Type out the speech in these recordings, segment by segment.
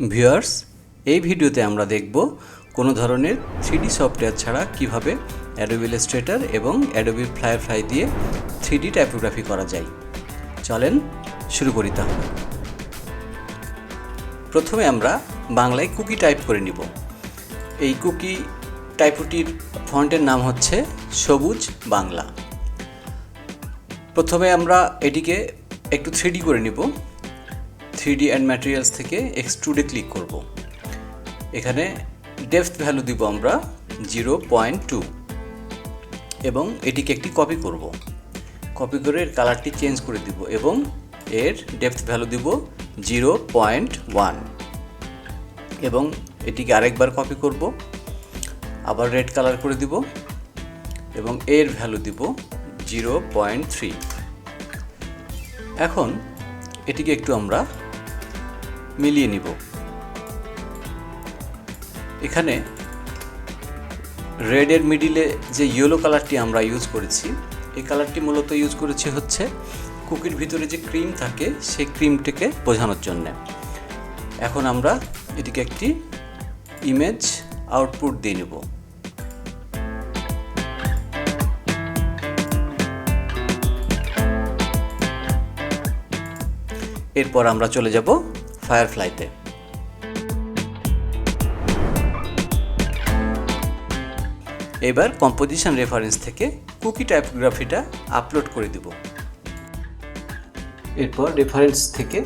Viewers, এই ভিডিওতে আমরা দেখব কোনো ধরনের থ্রিডি সফটওয়্যার ছাড়া কীভাবে অ্যাডোবি ইলাস্ট্রেটর এবং অ্যাডোবি ফ্লাই দিয়ে থ্রিডি টাইপোগ্রাফি করা যায়। চলেন শুরু করি তাহলে। প্রথমে আমরা বাংলায় কুকি টাইপ করে নিব। এই কুকি টাইপোটির ফন্টের নাম হচ্ছে সবুজ বাংলা। প্রথমে আমরা এটিকে একটু থ্রিডি করে নিব। থ্রিডি অ্যান্ড ম্যাটেরিয়ালস থেকে এক্সট্রুডে ক্লিক করব। এখানে ডেপথ ভ্যালু দিব আমরা জিরো পয়েন্ট টু এবং এটিকে একটি কপি করব। কপি করে এর কালারটি চেঞ্জ করে দিব এবং এর ডেপথ ভ্যালু দিব জিরো পয়েন্ট ওয়ান এবং এটিকে আরেকবার কপি করব। আবার রেড কালার করে দিব এবং এর ভ্যালু দিব জিরো পয়েন্ট থ্রি এখন এটিকে একটু আমরা মিলিয়ে নিব। এখানে রেডের মিডিলে যে ইয়েলো কালারটি আমরা ইউজ করেছি, এই কালারটি মূলত ইউজ করেছি হচ্ছে কুকির ভিতরে যে ক্রিম থাকে, সেই ক্রিমটিকে বোঝানোর জন্য। এখন আমরা এটিকে একটি ইমেজ আউটপুট দিয়ে নেব। এরপর আমরা চলে যাব ফায়ারফ্লাইতে এবার কম্পোজিশন রেফারেন্স থেকে কুকি টাইপোগ্রাফিটা আপলোড করে দেব। এরপর রেফারেন্স থেকে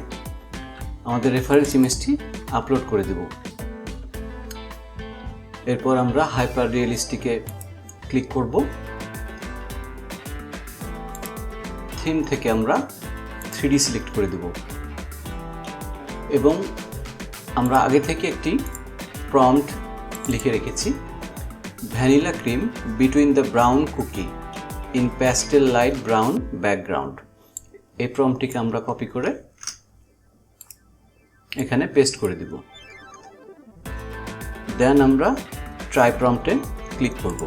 আমাদের রেফারেন্স ইমেজটি আপলোড করে দেব। এরপর আমরা হাইপার রিয়েলিস্টিকে ক্লিক করব। থিম থেকে আমরা থ্রিডি সিলেক্ট করে দেব। এবং আমরা আগে থেকে একটি প্রম্পট লিখে রেখেছি। Vanilla cream between the brown cookie in pastel light brown background এই প্রম্পটিকে আমরা কপি করে এখানে পেস্ট করে দিব। দেন আমরা ট্রাই প্রম্পটে ক্লিক করব।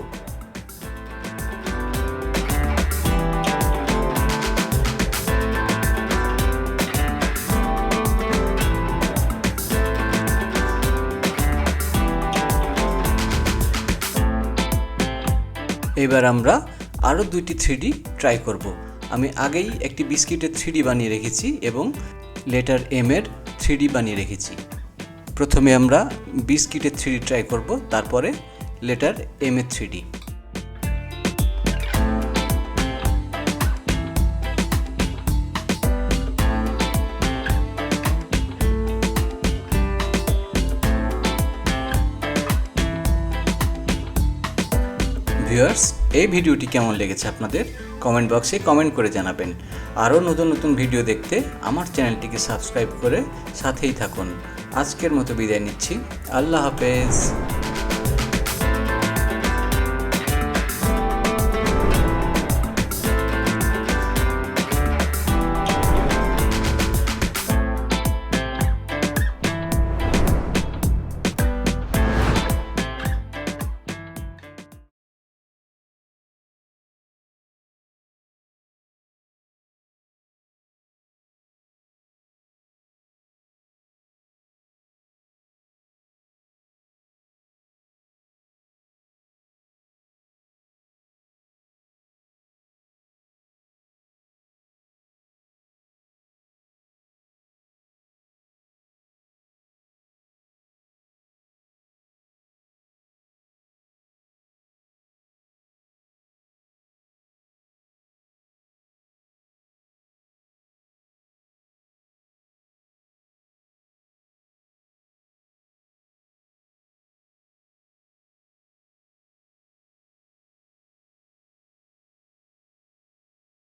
এবার আমরা আরও দুইটি থ্রিডি ট্রাই করব। আমি আগেই একটি বিস্কিটের থ্রিডি বানিয়ে রেখেছি এবং লেটার এম এর থ্রিডি বানিয়ে রেখেছি। প্রথমে আমরা বিস্কিটের থ্রিডি ট্রাই করব, তারপরে লেটার এম এর থ্রিডি। ভিউয়ার্স এই ভিডিওটি কেমন লেগেছে আপনাদের? কমেন্ট বক্সে কমেন্ট করে জানাবেন। আরও নতুন নতুন ভিডিও দেখতে আমার চ্যানেলটিকে সাবস্ক্রাইব করে সাথেই থাকুন। আজকের মতো বিদায় নিচ্ছি। আল্লাহ হাফেজ।